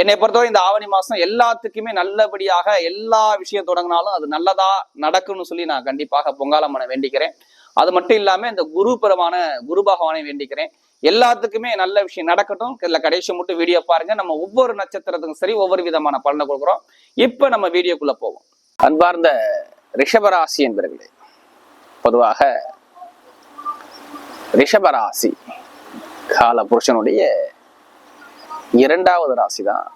என்னை பொறுத்தவரை இந்த ஆவணி மாசம் எல்லாத்துக்குமே நல்லபடியாக எல்லா விஷயம் தொடங்கினாலும் அது நல்லதா நடக்கும்னு சொல்லி நான் கண்டிப்பாக பொங்காலம்மனை வேண்டிக்கிறேன். அது மட்டும் இல்லாம இந்த குருபரமான குரு பகவானை வேண்டிக்கிறேன். எல்லாத்துக்குமே நல்ல விஷயம் நடக்கட்டும். இதுல கடைசி மட்டும் வீடியோ பாருங்க. நம்ம ஒவ்வொரு நட்சத்திரத்துக்கும் சரி ஒவ்வொரு விதமான பலனை கொடுக்குறோம். இப்ப நம்ம வீடியோக்குள்ள போவோம். அன்பார்ந்த ரிஷபராசி என்பர்களே பொதுவாக ரிஷபராசி கால புருஷனுடைய இரண்டாவது ராசி தான்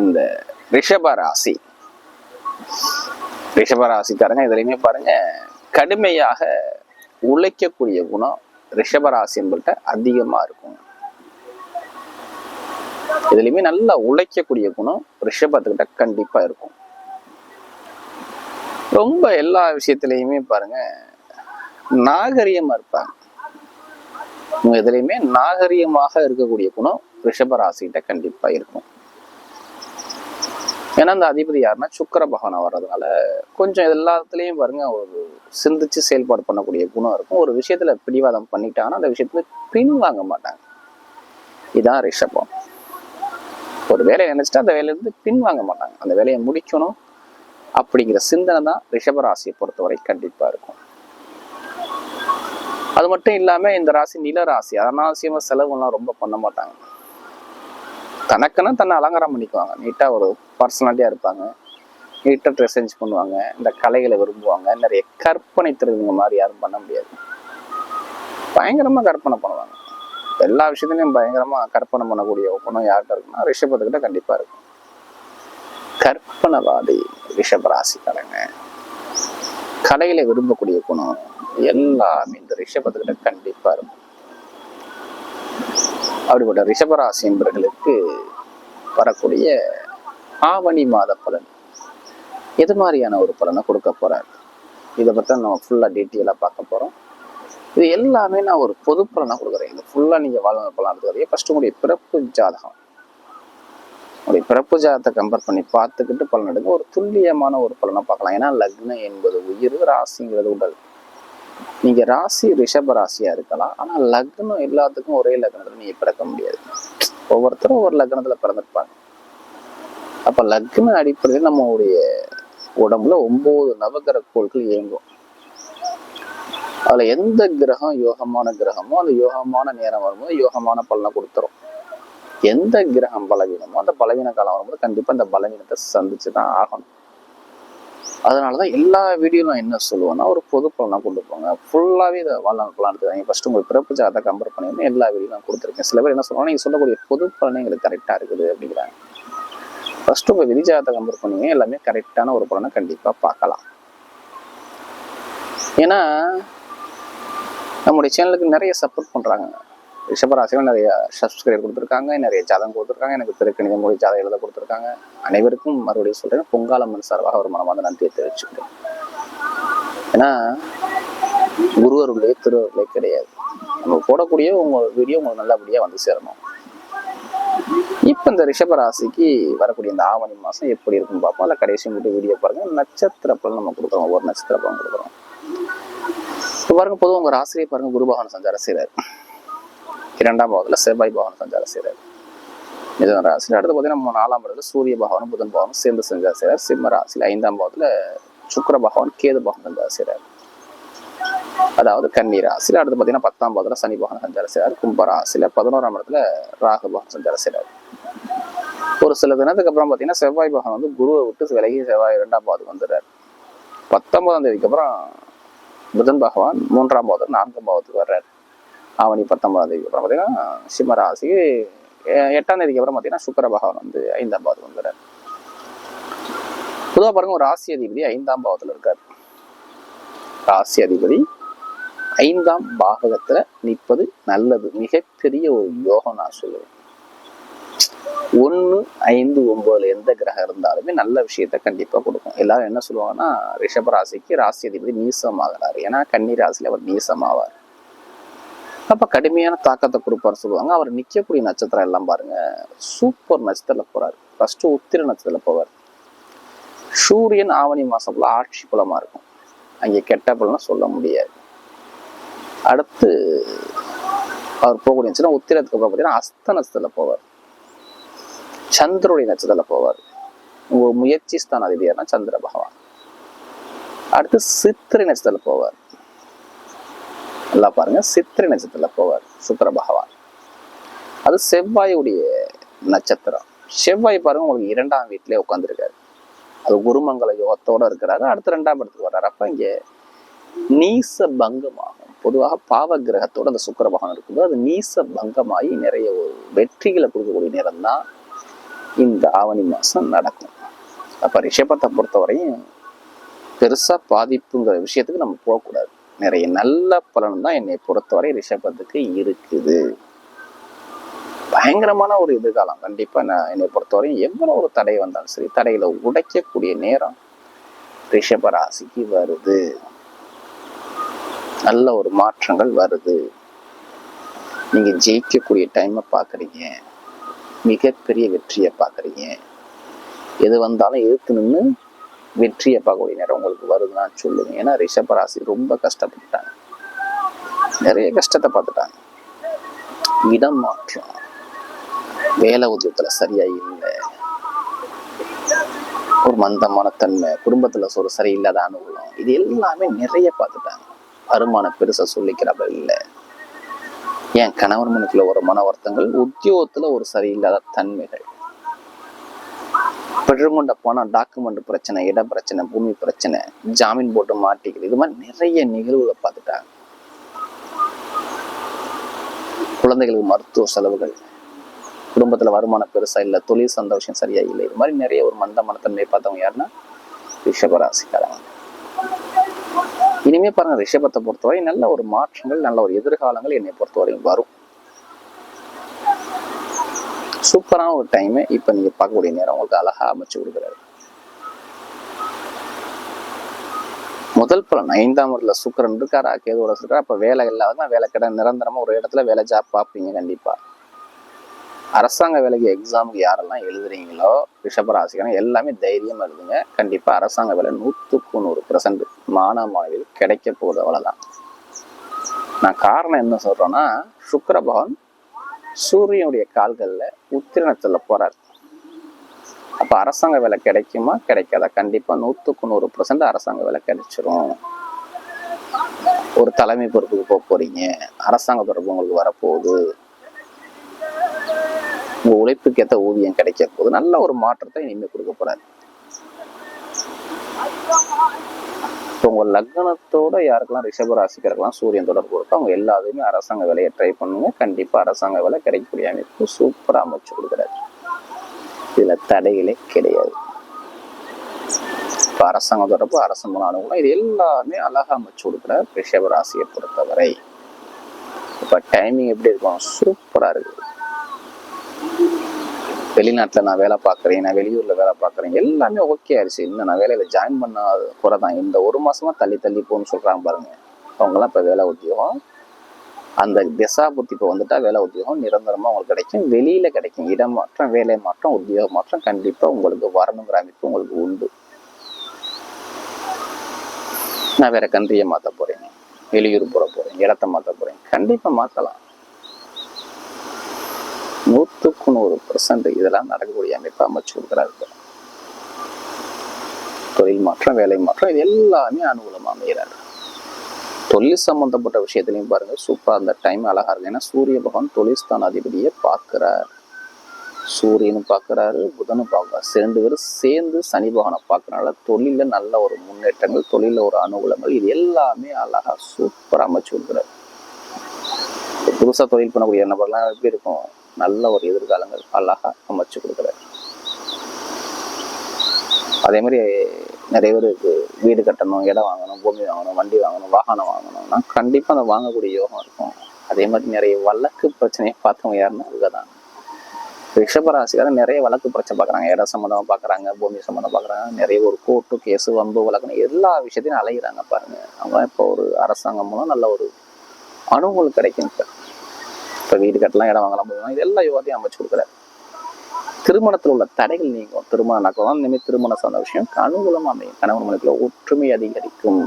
இந்த ரிஷப ராசி. ரிஷப ராசிக்காரங்க இதுலையுமே பாருங்க கடுமையாக உழைக்கக்கூடிய குணம் ரிஷப ராசி என்பட்ட அதிகமா இருக்கும் இதுலயுமே நல்லா உழைக்கக்கூடிய குணம் ரிஷபத்துக்கிட்ட கண்டிப்பா இருக்கும். ரொம்ப எல்லா விஷயத்திலையுமே பாருங்க நாகரிகமா இருப்பாங்க. இவங்க எதுலையுமே நாகரிகமாக இருக்கக்கூடிய குணம் ரிஷப ராசிகிட்ட கண்டிப்பா இருக்கும். ஏன்னா அந்த அதிபதி யாருன்னா சுக்கர பகவான் வர்றதுனால கொஞ்சம் எல்லாத்துலயும் பாருங்க ஒரு சிந்திச்சு செயல்பாடு பண்ணக்கூடிய குணம் இருக்கும். ஒரு விஷயத்துல பிடிவாதம் பண்ணிட்டாங்கன்னா அந்த விஷயத்துல பின் வாங்க மாட்டாங்க. இதான் ரிஷபம். ஒரு வேலையை நினைச்சிட்டு அந்த வேலையிலிருந்து பின் வாங்க மாட்டாங்க. அந்த வேலையை முடிக்கணும் அப்படிங்கிற சிந்தனை தான் ரிஷப ராசியை பொறுத்தவரை கண்டிப்பா இருக்கும். அது மட்டும் இல்லாம இந்த ராசி நில ராசி அனாவசியமா செலவுலாம் ரொம்ப பண்ண மாட்டாங்க. தனக்குன்னு தன்னை அலங்காரம் பண்ணிக்குவாங்க. நீட்டா ஒரு பர்சனாலிட்டியாக இருப்பாங்க. நீட்டா ட்ரெஸ் சேஞ்ச் பண்ணுவாங்க. இந்த கலைகளை விரும்புவாங்க. நிறைய கற்பனை திருவிங்க மாதிரி யாரும் பண்ண முடியாது. பயங்கரமா கற்பனை பண்ணுவாங்க. எல்லா விஷயத்துலையும் பயங்கரமா கற்பனை பண்ணக்கூடிய குணம் யார்கிட்ட இருக்குன்னா ரிஷபத்துக்கிட்ட கண்டிப்பா இருக்கும். கற்பனவாதி ரிஷபராசிக்காரங்க கலையில விரும்பக்கூடிய குணம் எல்லாமே இந்த ரிஷபத்துக்கிட்ட கண்டிப்பா இருக்கும். அப்படிப்பட்ட ரிஷபராசி என்பவர்களுக்கு வரக்கூடிய ஆவணி மாத பலன். எது மாதிரியான ஒரு பலனை கொடுக்க போறாரு? இதை பற்றி நம்ம ஃபுல்லாக டீட்டெயிலாக பார்க்க போகிறோம் இது எல்லாமே நான் ஒரு பொது பலனை கொடுக்குறேன். இது ஃபுல்லாக நீங்கள் வாழ்நாள் பலன் எடுத்துக்கிறீங்க ஃபஸ்ட்டு உங்களுடைய பிறப்பு ஜாதகம். உங்களுடைய பிறப்பு ஜாதகத்தை கம்பேர் பண்ணி பார்த்துக்கிட்டு பலன் எடுக்க ஒரு துல்லியமான ஒரு பலனை பார்க்கலாம். ஏன்னா லக்னம் என்பது உயிர் ராசிங்கிறது உடல். நீங்க ராசி ரிஷப ராசியாக இருக்கலாம். ஆனா லக்னம் எல்லாத்துக்கும் ஒரே லக்னத்தில் நீங்கள் பிறக்க ஒவ்வொருத்தரும் ஒரு லக்னத்துல பிறந்திருப்பாங்க. அப்ப லக்ன அடிப்படையில் நம்மளுடைய உடம்புல ஒன்பது நவகிரக கோள்கள் இயங்கும். அதுல எந்த கிரகம் யோகமான கிரகமோ அந்த யோகமான நேரம் வரும்போது யோகமான பலனை கொடுத்துரும். எந்த கிரகம் பலவீனமோ அந்த பலவீன காலம் வரும்போது கண்டிப்பா அந்த பலவீனத்தை சந்திச்சு தான் அதனால தான் எல்லா வீடியோலும் என்ன சொல்லுவேன்னா ஒரு பொது பலனா கொண்டு போங்க. ஃபுல்லாகவே இதை வாழ்நாள் பலன் எடுத்துக்காங்க ஃபஸ்ட்டு உங்களுக்கு பிறப்பு ஜாதத்தை கம்பேர் பண்ணி எல்லா வீடியோலாம் கொடுத்துருக்கேன். சில பேர் என்ன சொல்லுவாங்க நீங்கள் சொல்லக்கூடிய பொது பலனே எங்களுக்கு கரெக்டாக இருக்குது அப்படிங்கிறாங்க. ஃபஸ்ட்டு உங்கள் விதி ஜாதத்தை கம்பேர் பண்ணீங்க எல்லாமே கரெக்டான ஒரு பலனை கண்டிப்பாக பார்க்கலாம். ஏன்னா நம்முடைய சேனலுக்கு நிறைய சப்போர்ட் பண்ணுறாங்க ரிஷபராசிகள் நிறைய சப்ஸ்கிரைப் கொடுத்துருக்காங்க நிறைய ஜாதகம் கொடுத்துருக்காங்க. எனக்கு திருக்கணித மொழி ஜாதகம் எழுத கொடுத்துருக்காங்க. அனைவருக்கும் மறுபடியும் சொல்றேன் பொங்காலம்மன் சார்பாக ஒரு மனமார்ந்த நன்றியை தெரிவிச்சுக்கிறேன். ஏன்னா குருவருடைய திருவருளே கிடையாது. நம்ம போடக்கூடிய உங்க வீடியோ உங்களுக்கு நல்லபடியா வந்து சேரணும். இப்ப இந்த ரிஷபராசிக்கு வரக்கூடிய இந்த ஆவணி மாசம் எப்படி இருக்குன்னு பார்ப்போம். அதில் கடைசி மட்டும் வீடியோ பாருங்க. நட்சத்திர பலன் நம்ம கொடுக்குறோம். ஒவ்வொரு நட்சத்திர பலன் கொடுக்குறோம். இப்போ பாருங்க பொதுவாக உங்க ராசியை பாருங்க குருபகவான் சஞ்சாரம் செய்கிறார் இரண்டாம் பாவத்தில் செவ்வாய் பகவான் சஞ்சாரம் செய்கிறார் மிதன ராசியில் அடுத்து பார்த்தீங்கன்னா நாலாம் பாவத்தில் சூரிய பகவானும் புதன் பகவானும் சேர்ந்து சஞ்சாரம் செய்கிறார் சிம்ம ராசியில் ஐந்தாம் பாவத்தில் சுக்கிர பகவான் கேது பகவான் சஞ்சாரம் செய்கிறார் அதாவது கன்னி ராசியில் அடுத்து பார்த்தீங்கன்னா பத்தாம் பாவத்தில் சனி பகவான் சஞ்சாரம் செய்கிறார் கும்ப ராசியில் பதினோராம் இடத்துல ராகு பகவான் சஞ்சாரம் செய்கிறார் ஒரு சில தினத்துக்கு அப்புறம் பார்த்தீங்கன்னா செவ்வாய் பகவான் வந்து குருவை விட்டு விலகி செவ்வாய் இரண்டாம் பாவத்துக்கு வந்துடுறார். பத்தொன்பதாம் தேதிக்கு அப்புறம் புதன் பகவான் மூன்றாம் பாவத்தில் நான்காம் பாவத்துக்கு வர்றார். ஆவணி பத்தொன்பதாம் தேதிக்கு அப்புறம் பார்த்தீங்கன்னா சிம்மராசி எ- எட்டாம் தேதிக்கு அப்புறம் பார்த்தீங்கன்னா சுக்கர பகவான் வந்து ஐந்தாம் பாவத்துக்கு வந்துடுறார் பொதுவாக பாருங்க ஒரு ராசி அதிபதி ஐந்தாம் பாவத்தில் இருக்கார். ராசி அதிபதி ஐந்தாம் பாகத்துல நிற்பது நல்லது. மிகப்பெரிய ஒரு யோகம் நான் சொல்லுவேன். ஒன்று ஐந்து ஒன்பதுல எந்த கிரகம் இருந்தாலுமே நல்ல விஷயத்த கண்டிப்பாக கொடுக்கும். எல்லாரும் என்ன சொல்லுவாங்கன்னா ரிஷப ராசிக்கு ராசி அதிபதி நீசமாகிறார். ஏன்னா கன்னி ராசியில் அவர் நீசமாவார். அப்போ கடுமையான தாக்கத்தை கொடுப்பார் சொல்லுவாங்க. அவர் நிற்கக்கூடிய நட்சத்திரம் எல்லாம் பாருங்க. சூப்பர் நட்சத்திரத்தில் போறாரு. ஃபர்ஸ்ட் உத்திர நட்சத்திரத்தில் போவார். சூரியன் ஆவணி மாசத்துல ஆட்சி பலமாக இருக்கும். அங்கே கெட்ட பலம்னு சொல்ல முடியாது. அடுத்து அவர் போகக்கூடிய நட்சத்திரம் உத்திரத்துக்கு அப்புறம் பார்த்தீங்கன்னா அஸ்த நட்சத்திரத்தில் போவார். சந்திரோடைய நட்சத்திரத்தில் போவார். உங்க முயற்சி ஸ்தான அதிபதியார்னா சந்திர பகவான். அடுத்து சித்திரை நட்சத்திரத்தில் போவார். நல்லா பாருங்க. சித்திரை நட்சத்திரத்தில் போவார் சுக்கர பகவான். அது செவ்வாயுடைய நட்சத்திரம். செவ்வாய் பாருங்க உங்களுக்கு இரண்டாம் வீட்டிலே உட்காந்துருக்காரு அது குருமங்கல யோகத்தோட இருக்கிறாரு. அடுத்து ரெண்டாம் இடத்துக்கு வர்றாரு. அப்ப இங்கே நீச பங்கமாகும் பொதுவாக பாவ கிரகத்தோட அந்த சுக்கர பகவான் இருக்கும்போது அது நீச பங்கமாகி நிறைய ஒரு வெற்றிகளை கொடுக்கக்கூடிய நேரம் தான் இந்த ஆவணி மாசம் நடக்கும். அப்ப ரிஷபத்தை பொறுத்தவரையும் பெருசா பாதிப்புங்கிற விஷயத்துக்கு நம்ம போகக்கூடாது. நிறைய நல்ல பலன் தான் என்னை பொறுத்தவரை ரிஷபத்துக்கு இருக்குது. பயங்கரமான ஒரு எதிர்காலம். கண்டிப்பா நான் என்னை பொறுத்தவரையும் எவ்வளவு ஒரு தடை வந்தாலும் சரி தடையில உடைக்கக்கூடிய நேரம் ரிஷப ராசிக்கு வருது. நல்ல ஒரு மாற்றங்கள் வருது. நீங்க ஜெயிக்கக்கூடிய டைமை பார்க்குறீங்க மிகப்பெரிய வெற்றியை பார்க்குறீங்க எது வந்தாலும் எதிர்த்து நின்று வெற்றிய பகுதி நேரம் உங்களுக்கு வருதுன்னு நான் ஏன்னா ரிஷபராசி ரொம்ப கஷ்டப்பட்டாங்க நிறைய கஷ்டத்தை பார்த்துட்டாங்க. இடம் மாற்றம். வேலை உதயத்துல சரியா இல்லை. ஒரு மந்தமான தன்மை குடும்பத்துல ஒரு சரியில்லாத அனுகூலம் இது எல்லாமே நிறைய பார்த்துட்டாங்க. வருமானம் பெருசா சொல்லிக்கிறப்ப இல்லை. என் கணவன் மனுக்குள்ள ஒரு மன வருத்தங்கள் உத்தியோகத்துல ஒரு சரியில்லாத தன்மைகள். பெற்றுக்கொண்ட போனால் டாக்குமெண்ட் பிரச்சனை இட பிரச்சனை பூமி பிரச்சனை ஜாமீன் போட்டு மாட்டிக்கிறது இது மாதிரி நிறைய நிகழ்வுகளை பார்த்துட்டாங்க. குழந்தைகளுக்கு மருத்துவ செலவுகள் குடும்பத்துல வருமானம் பெருசா இல்லை தொழில் சந்தோஷம் சரியாக இல்லை. இது மாதிரி நிறைய ஒரு மந்த மனத்தன்மையை பார்த்தவங்க யாருன்னா ரிஷபராசிக்காரங்க. இனிமே பாருங்க ரிஷபத்தை பொறுத்தவரை நல்ல ஒரு மாற்றங்கள் நல்ல ஒரு எதிர்காலங்கள் என்னை பொறுத்தவரையும் வரும். சூப்பரான ஒரு டைம் இப்ப நீங்க பார்க்கக்கூடிய நேரம் உங்களுக்கு அழகா அமைச்சு கொடுக்குறாரு. முதல் பலன் ஐந்தாம் இடத்துல சுக்கரன் இருக்காரா? கேதுவோட இருக்காரு அப்ப வேலை இல்லாதவங்க வேலை கடை நிரந்தரமா ஒரு இடத்துல வேலை ஜாப் பார்ப்பீங்க கண்டிப்பா. அரசாங்க வேலைக்கு எக்ஸாமுக்கு யாரெல்லாம் எழுதுறீங்களோ ரிஷபராசிக்கான எல்லாமே தைரியமா எழுதுங்க. கண்டிப்பா அரசாங்க வேலை நூத்துக்கு நூறு பெர்சன்ட் மாணவ மாணவிகள் கிடைக்க போகுது அவ்வளவுதான். நான் காரணம் என்ன சொல்றேன்னா சுக்கர பகவான் சூரியனுடைய கால்கள்ல உத்திரணத்துல போகிறார் அப்ப அரசாங்க வேலை கிடைக்குமா? கிடைக்காதா? கண்டிப்பா நூத்துக்கு நூறு பர்சன்ட் அரசாங்க வேலை கிடைச்சிரும். ஒரு தலைமை பொறுப்புக்கு போக போறீங்க. அரசாங்க பொறுப்பு உங்களுக்கு வரப்போகுது. உங்க உழைப்புக்கேற்ற ஊதியம் கிடைக்க போகுது. நல்ல ஒரு மாற்றத்தை இனிமே கொடுக்க போகிறாரு இப்போ உங்கள் லக்னத்தோட யாருக்கெல்லாம் ரிஷப ராசிக்காரர்கள்லாம் சூரியன் தொடர்பு இருக்கோ அவங்க எல்லாத்தையுமே அரசாங்க வேலையை ட்ரை பண்ணுங்க. கண்டிப்பாக அரசாங்க வேலை கிடைக்கக்கூடிய அமைப்பு சூப்பராக அமைச்சு கொடுக்குறாரு. இதில் தடைகளே கிடையாது. இப்போ அரசாங்கம் தொடர்பு அரசு அனுகூலம் இது எல்லாமே அழகா அமைச்சு கொடுக்குறாரு ரிஷப ராசியை பொறுத்தவரை. இப்போ டைமிங் எப்படி இருக்கும்? சூப்பராக இருக்குது வெளிநாட்டில் நான் வேலை பார்க்குறேன் நான் வெளியூரில் வேலை பார்க்குறேன் எல்லாமே ஓகே ஆயிடுச்சு. இன்னும் நான் வேலையில் ஜாயின் பண்ண குறை தான் இந்த ஒரு மாதமாக தள்ளி தள்ளி போகணும்னு சொல்கிறாங்க பாருங்கள் அவங்கெல்லாம் இப்போ வேலை உத்தியோகம். அந்த திசா புத்தி இப்போ வந்துட்டா வேலை உத்தியோகம் நிரந்தரமாக உங்களுக்கு கிடைக்கும். வெளியில் கிடைக்கும். இடம் மாற்றம் வேலை மாற்றம் உத்தியோக மாற்றம் கண்டிப்பாக உங்களுக்கு வரணுங்கிற அமைப்பு உங்களுக்கு உண்டு. நான் வேறு கண்ட்ரியை மாற்ற போகிறேன் வெளியூர் போட போகிறேன் இடத்த மாற்ற போகிறேன் கண்டிப்பாக மாற்றலாம் நூற்றுக்கு நூறு பர்சன்ட் இதெல்லாம் நடக்கக்கூடிய அமைப்பை அமைச்சு கொடுக்குறாரு தொழில் மாற்றம் வேலை மாற்றம் இது எல்லாமே அனுகூலமாக அமைகிறார். தொழில் சம்பந்தப்பட்ட விஷயத்துலையும் பாருங்கள் சூப்பராக அந்த டைம் அழகாக இருக்கு. ஏன்னா சூரிய பகவான் தொழில் ஸ்தானாதிபதியை பார்க்குறார். சூரியனும் பார்க்குறாரு புதனும் பார்க்குறாரு. ரெண்டு பேரும் சேர்ந்து சனி பகவானை பார்க்கறனால தொழிலில் நல்ல ஒரு முன்னேற்றங்கள் தொழிலில் ஒரு அனுகூலங்கள் இது எல்லாமே அழகாக சூப்பராக அமைச்சு கொடுக்குறாரு. புதுசாக தொழில் பண்ணக்கூடிய நபர்லாம் எப்படி இருக்கும்? நல்ல ஒரு எதிர்காலங்கள் அழகா அமைச்சு கொடுக்குறாரு. அதே மாதிரி நிறைய பேருக்கு வீடு கட்டணும் இடம் வாங்கணும் பூமி வாங்கணும் வண்டி வாங்கணும் வாகனம் வாங்கணும்னா கண்டிப்பாக அதை வாங்கக்கூடிய யோகம் இருக்கும். அதே மாதிரி நிறைய வழக்கு பிரச்சனையை பார்த்தவங்க யாருன்னா இவங்க தான் ரிஷபராசிக்காரன் நிறைய வழக்கு பிரச்சனை பார்க்குறாங்க. இடம் சம்மந்தமாக பார்க்குறாங்க பூமி சம்மந்தம் பார்க்குறாங்க. நிறைய ஒரு கோர்ட்டு கேஸு வம்பு வழக்குன்னு எல்லா விஷயத்தையும் அலையிறாங்க பாருங்க. அவங்க இப்போ ஒரு அரசாங்கம் மூலம் நல்ல ஒரு அனுகூல் கிடைக்கும் இப்போ. இப்போ வீடு கட்டலாம் இடம் வாங்கலாம் போகலாம். இதெல்லாம் யோகத்தையும் அமைச்சு கொடுக்குறாரு. திருமணத்தில் உள்ள தடைகள் நீங்கும். திருமணம் நடக்கலாம் இனிமேல் திருமணம் சார்ந்த விஷயம் அனுகூலமாக அமையும். கணவன் மனைவிக்குள்ள ஒற்றுமை அதிகரிக்கும்.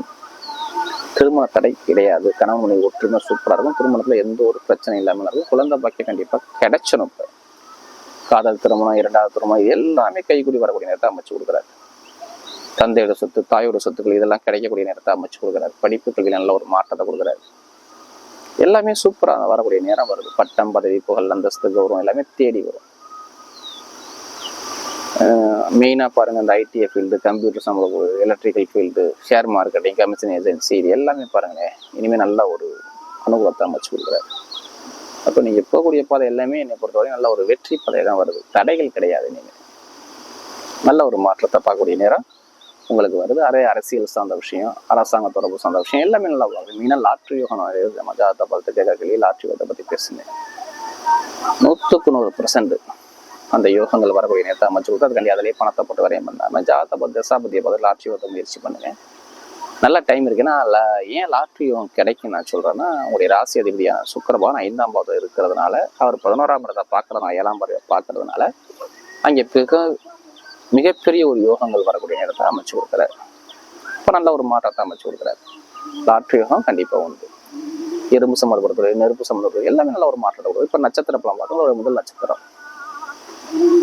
திருமண தடை கிடையாது. கணவன் மனைவி ஒற்றுமை சூப்பராக இருக்கும். திருமணத்தில் எந்த ஒரு பிரச்சனையும் இல்லாமல் இருக்கும் குழந்தை பாக்கியம் கண்டிப்பாக கிடைச்சணும் இப்போ. காதல் திருமணம் இரண்டாவது திருமணம் இது எல்லாமே கைகூடி வரக்கூடிய நேரத்தை அமைச்சு கொடுக்குறாரு. தந்தையோட சொத்து தாயோட சொத்துக்கள் இதெல்லாம் கிடைக்கக்கூடிய நேரத்தை அமைச்சு கொடுக்குறாரு. படிப்பு கல்வி நல்ல ஒரு மாற்றத்தை கொடுக்குறாரு. எல்லாமே சூப்பராக வரக்கூடிய நேரம் வருது. பட்டம் பதவி புகழ் அந்தஸ்து கௌரவம் எல்லாமே தேடி வரும். மெயினாக பாருங்கள் இந்த ஐடிஐ ஃபீல்டு கம்ப்யூட்டர் சம்மந்தம் electrical field share marketing commission agency இது எல்லாமே பாருங்களேன் இனிமேல் நல்ல ஒரு அனுகூலத்தை அமைச்சு கொடுக்குறாரு. அப்போ நீங்கள் போகக்கூடிய பாதை எல்லாமே என்னை பொறுத்தவரைக்கும் நல்ல ஒரு வெற்றி பாதை தான் வருது. தடைகள் கிடையாது நீங்கள் நல்ல ஒரு மாற்றத்தை பார்க்கக்கூடிய நேரம். உங்களுக்கு வருது. அதே அரசியல் சார்ந்த விஷயம் அரசாங்க தொடர்பு சார்ந்த விஷயம் எல்லாமே நல்லா வருது. மீனா லாட்ரி யோகம் நம்ம ஜாதகத்தை பார்த்து கேட்கறதுலேயே லாட்ரி யோகத்தை பற்றி பேசுனேன் நூற்றுக்கு நூறு பர்சன்ட் அந்த யோகங்கள் வரக்கூடிய நேரத்தை அமைச்சு கொடுத்து அதுக்காண்டி அதிலே பணத்தை போட்டு வரையும் பண்ணாமல் ஜாதகத்தை பார்த்து தசாபதியை பார்த்து லாட்ரி யோகத்தை முயற்சி பண்ணுங்க. நல்ல டைம் இருக்குன்னா ஏன் லாட்ரி யோகம் கிடைக்கும் நான் சொல்கிறேன்னா உங்களுடைய ராசி அதிபதியான சுக்கரபான் ஐந்தாம் பாதம் இருக்கிறதுனால அவர் பதினோராம் இடத்தை பார்க்கறதுனால ஏழாம் பாதத்தை பார்க்கறதுனால அங்கே மிக மிகப்பெரிய ஒரு யோகங்கள் வரக்கூடிய நேரத்தை அமைச்சு கொடுக்குறாரு. இப்போ நல்ல ஒரு மாற்றத்தை அமைச்சு கொடுக்குறாரு. லாட்ரி யோகம் கண்டிப்பாக உண்டு. எறும்பு சம்மந்தப்படுத்துறது நெருப்பு சம்மந்தப்படுறது எல்லாமே நல்ல ஒரு மாற்றத்தை கொடுக்கும். இப்போ நட்சத்திர பலம் பார்த்தோம் ஒரு முதல் நட்சத்திரம்.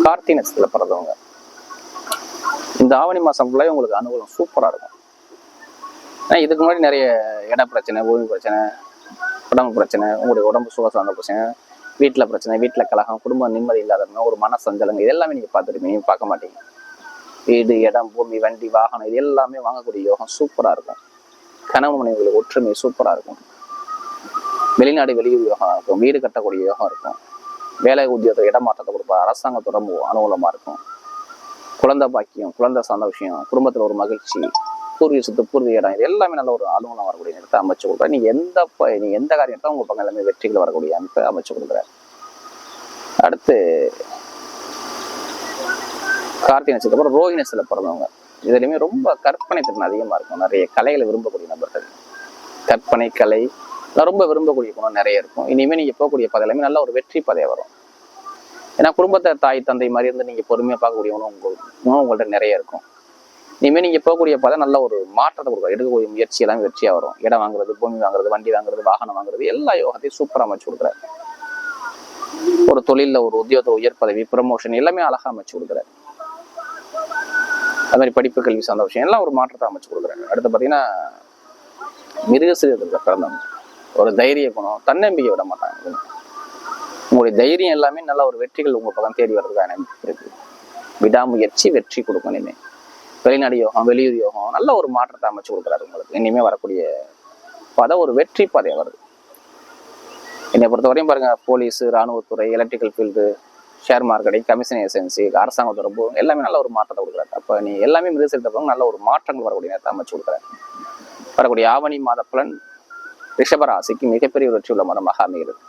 கார்த்திகை நட்சத்திரத்தில் பிறந்தவங்க. இந்த ஆவணி மாதம் ஃபுல்லாக உங்களுக்கு அனுகூலம் சூப்பராக இருக்கும். ஆனால் இதுக்கு முன்னாடி நிறைய இட பிரச்சனை பூமி பிரச்சனை உடம்பு பிரச்சனை உங்களுடைய உடம்பு சுக சார்ந்த பிரச்சனை வீட்டில் பிரச்சனை வீட்டில் கலகம் குடும்ப நிம்மதி இல்லாதவங்க ஒரு மன சஞ்சலங்க இது எல்லாமே நீங்கள் பார்த்துருப்பீங்க பார்க்க மாட்டீங்க. வீடு இடம் பூமி வண்டி வாகனம் இது எல்லாமே வாங்கக்கூடிய யோகம் சூப்பராக இருக்கும். கணவன் மனைவிகளுக்கு ஒற்றுமை சூப்பராக இருக்கும். வெளிநாடு வெளியூர் யோகம் இருக்கும். வீடு கட்டக்கூடிய யோகம் இருக்கும். வேலை உத்தியோகத்தை இடமாற்றத்தை கொடுப்பா. அரசாங்க தொடர்பு அனுகூலமாக இருக்கும். குழந்தை பாக்கியம் குழந்தை சார்ந்த விஷயம் குடும்பத்தில் ஒரு மகிழ்ச்சி பூர்வீக சொத்து பூர்வீக இடம் இது எல்லாமே நல்ல ஒரு அனுகூலம் வரக்கூடிய நேரத்தை அமைச்சு கொடுக்குறேன் நீ எந்த ப- எந்த காரியத்தை உங்க பக்கம் எல்லாமே வெற்றிகள் வரக்கூடிய அமைப்பை அமைச்சு கொடுக்குறாரு. அடுத்து கார்த்திகை நட்சத்திரம் அப்புறம் ரோஹிணி பிறந்தவங்க. இதுலையுமே ரொம்ப கற்பனை திறன் அதிகமாக இருக்கும். நிறைய கலைகளை விரும்பக்கூடிய நபர்கள். கற்பனை கலை ரொம்ப விரும்பக்கூடிய குணம் நிறைய இருக்கும். இனிமேல் நீங்கள் போகக்கூடிய பதையிலுமே நல்ல ஒரு வெற்றி பதையை வரும். ஏன்னா குடும்பத்தை தாய் தந்தை மாதிரி இருந்து நீங்கள் பொறுமையாக பார்க்கக்கூடிய உணவு உங்கள் உணவு உங்கள்கிட்ட நிறைய இருக்கும். இனிமேல் நீங்கள் போகக்கூடிய பதை நல்ல ஒரு மாற்றத்தை கொடுக்கும். எடுக்கக்கூடிய முயற்சி எல்லாமே வெற்றியாக வரும். இடம் வாங்குறது பூமி வாங்குறது வண்டி வாங்குறது வாகனம் வாங்குறது எல்லா யோகத்தையும் சூப்பராக அமைச்சு கொடுக்குறாரு. ஒரு தொழிலில் ஒரு உத்தியோகத்தில் உயர் பதவி ப்ரமோஷன் எல்லாமே அழகாக அமைச்சு கொடுக்குறாரு. அது மாதிரி படிப்பு கல்வி சார்ந்த விஷயம் எல்லாம் ஒரு மாற்றத்தை அமைச்சு கொடுக்குறாங்க. அடுத்து பார்த்தீங்கன்னா மிருகசீரத்தில் பிறந்தவங்க ஒரு தைரிய குணம் தன்னம்பிக்கை விட மாட்டாங்க. உங்களுடைய தைரியம் எல்லாமே நல்ல ஒரு வெற்றிகள் உங்க பக்கம் தேடி வர்றதுக்கான இருக்கு. விடாமுயற்சி வெற்றி கொடுக்கும் இனிமே. வெளிநாடு யோகம் வெளியூர் யோகம் நல்ல ஒரு மாற்றத்தை அமைச்சு கொடுக்குறாரு உங்களுக்கு. இனிமே வரக்கூடிய பாதை ஒரு வெற்றி பாதையாக வருது. என்னை பொறுத்தவரையும் பாருங்க police ராணுவத்துறை electrical field share marketing commission agency அரசாங்க தொடர்பு எல்லாமே நல்ல ஒரு மாற்றத்தை கொடுக்குறாரு அப்போ நீ எல்லாமே மிக மிருகசீரத்தப்போ நல்ல ஒரு மாற்றங்கள் வரக்கூடிய நேரத்தை அமைச்சு கொடுக்குறாரு வரக்கூடிய ஆவணி மாத பலன் ரிஷபராசிக்கு மிகப்பெரிய வெற்றியுள்ள வெற்றி உள்ள மதமாக அமைகிறது.